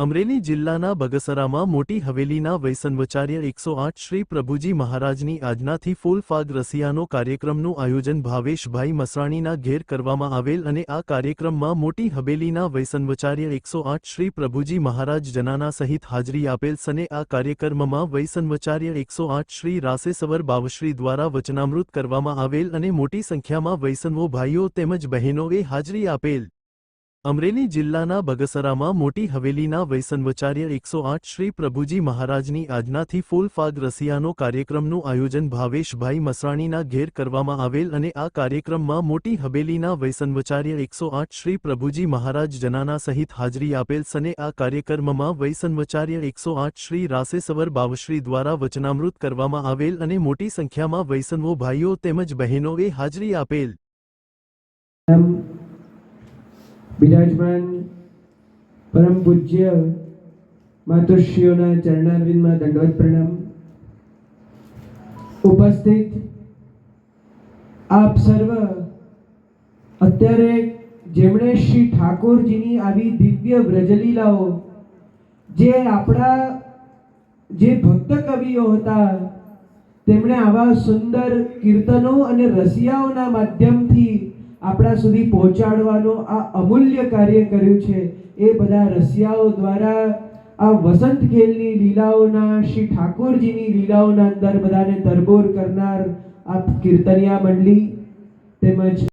અમરેલી જિલ્લાના બગસરામાં મોટી હવેલીના વૈસનવચાર્ય એકસો આઠ શ્રી પ્રભુજી મહારાજની આજનાથી ફૂલ ફાગ રસિયાનો કાર્યક્રમનું આયોજન ભાવેશભાઈ મસરાણીના ઘેર કરવામાં આવેલ અને આ કાર્યક્રમમાં મોટી હવેલીના વૈસનવચાર્ય એકસો આઠ શ્રી પ્રભુજી મહારાજ જનાના સહિત હાજરી આપેલ સને આ કાર્યક્રમમાં વૈસનવચાર્ય એકસો આઠ શ્રી રાસેસવર બાવશ્રી દ્વારા વચનામૃત કરવામાં આવેલ અને મોટી સંખ્યામાં વૈસનવો ભાઈઓ તેમજ બહેનોએ હાજરી આપેલ. અમરેલી જિલ્લાના બગસરામાં મોટી હવેલીના વૈસનવચાર્ય એકસો આઠ શ્રી પ્રભુજી મહારાજની આજનાથી ફૂલફાગ રસિયાનો કાર્યક્રમનું આયોજન ભાવેશભાઈ મસરાણીના ઘેર કરવામાં આવેલ અને આ કાર્યક્રમમાં મોટી હવેલીના વૈસનવચાર્ય એકસો આઠ શ્રી પ્રભુજી મહારાજ જનાના સહિત હાજરી આપેલ સને આ કાર્યક્રમમાં વૈસનવચાર્ય એકસો આઠ શ્રી રાસેસવર બાવશ્રી દ્વારા વચનામૃત કરવામાં આવેલ અને મોટી સંખ્યામાં વૈસનવો ભાઈઓ તેમજ બહેનોએ હાજરી આપેલ. બિરાજમાન પરમ પૂજ્ય માતુશ્રીઓના ચરણારવિંદમાં દંડવત પ્રણામ. ઉપસ્થિત આપ સર્વ અત્યારે જેમણે શ્રી ઠાકોરજીની આવી દિવ્ય વ્રજલીલાઓ, જે આપણા જે ભક્ત કવિઓ હતા, તેમણે આવા સુંદર કીર્તનો અને રસિયાઓના માધ્યમથી આપણા સુધી પહોંચાડવાનું આ અમૂલ્ય કાર્ય કર્યું છે. એ બધા રસિયાઓ દ્વારા આ વસંત ખેલની લીલાઓના, શ્રી ઠાકોરજીની લીલાઓના અંદર બધાને તરબોર કરનાર આ કીર્તનિયા મંડળી તેમજ